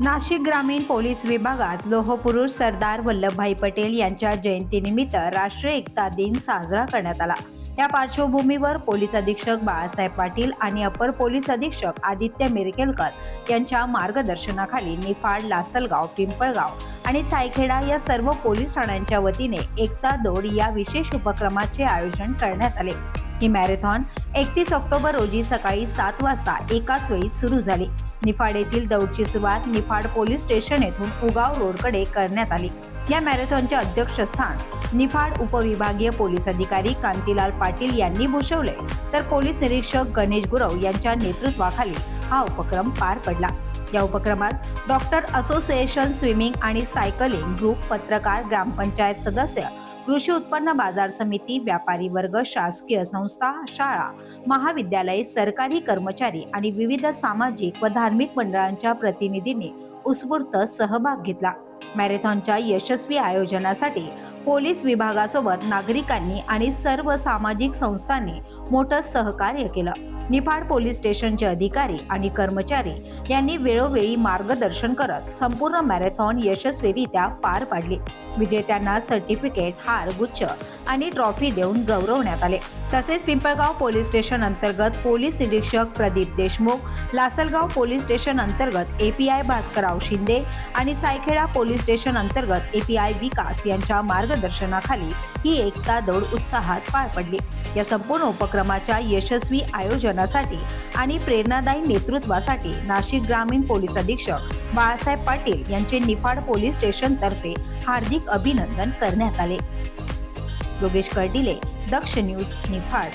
नाशिक ग्रामीण पोलीस विभागात लोहपुरुष सरदार वल्लभभाई पटेल यांच्या जयंतीनिमित्त राष्ट्रीय एकता दिन साजरा करण्यात आला. या पार्श्वभूमीवर पोलीस अधीक्षक बाळासाहेब पाटील आणि अपर पोलीस अधीक्षक आदित्य मिरकेलकर यांच्या मार्गदर्शनाखाली निफाड लासलगाव पिंपळगाव आणि सायखेडा या सर्व पोलीस ठाण्यांच्या वतीने एकता दौड या विशेष उपक्रमाचे आयोजन करण्यात आले. ही मॅरेथॉन एकतीस ऑक्टोबर रोजी सकाळी सात वाजता एकाच वेळी सुरू झाली. निफाड येथील दौडची सुरुवात निफाड पोलीस स्टेशन येथून उगाव रोडकडे करण्यात आली. या मॅरेथॉनचे अध्यक्षस्थान निफाड उपविभागीय पोलीस अधिकारी कांतीलाल पाटील यांनी भूषवले. तर पोलीस निरीक्षक गणेश गुरव यांच्या नेतृत्वाखाली हा उपक्रम पार पडला. या उपक्रमात डॉक्टर असोसिएशन स्विमिंग आणि सायकलिंग ग्रुप पत्रकार ग्रामपंचायत सदस्य कृषी उत्पन्न बाजार समिती व्यापारी वर्ग शासकीय संस्था शाळा महाविद्यालय सरकारी कर्मचारी आणि विविध सामाजिक व धार्मिक मंडळांच्या प्रतिनिधींनी उत्स्फूर्त सहभाग घेतला. मॅरेथॉनच्या यशस्वी आयोजनासाठी पोलीस विभागासोबत नागरिकांनी आणि सर्व सामाजिक संस्थांनी मोठं सहकार्य केलं. निफाड पोलीस स्टेशनचे अधिकारी आणि कर्मचारी यांनी वेळोवेळी मार्गदर्शन करत संपूर्ण मॅरेथॉन यशस्वीरित्या पार पाडली. विजेत्यांना सर्टिफिकेट हार गुच्छ आणि ट्रॉफी देऊन गौरवण्यात आले. तसेच पिंपळगाव पोलीस स्टेशन अंतर्गत पोलीस निरीक्षक प्रदीप देशमुख लासलगाव पोलीस स्टेशन अंतर्गत एपीआय भास्करराव शिंदे आणि सायखेडा पोलीस स्टेशन अंतर्गत एपीआय विकास यांच्या मार्गदर्शनाखाली ही एकता दौड उत्साहात पार पडली. या संपूर्ण उपक्रमाच्या यशस्वी आयोजनासाठी आणि प्रेरणादायी नेतृत्वासाठी नाशिक ग्रामीण पोलीस अधीक्षक बाळासाहेब पाटील यांचे निफाड पोलीस स्टेशन तर्फे हार्दिक अभिनंदन करण्यात आले. योगेश कर्डिले दक्ष न्यूज निफाड.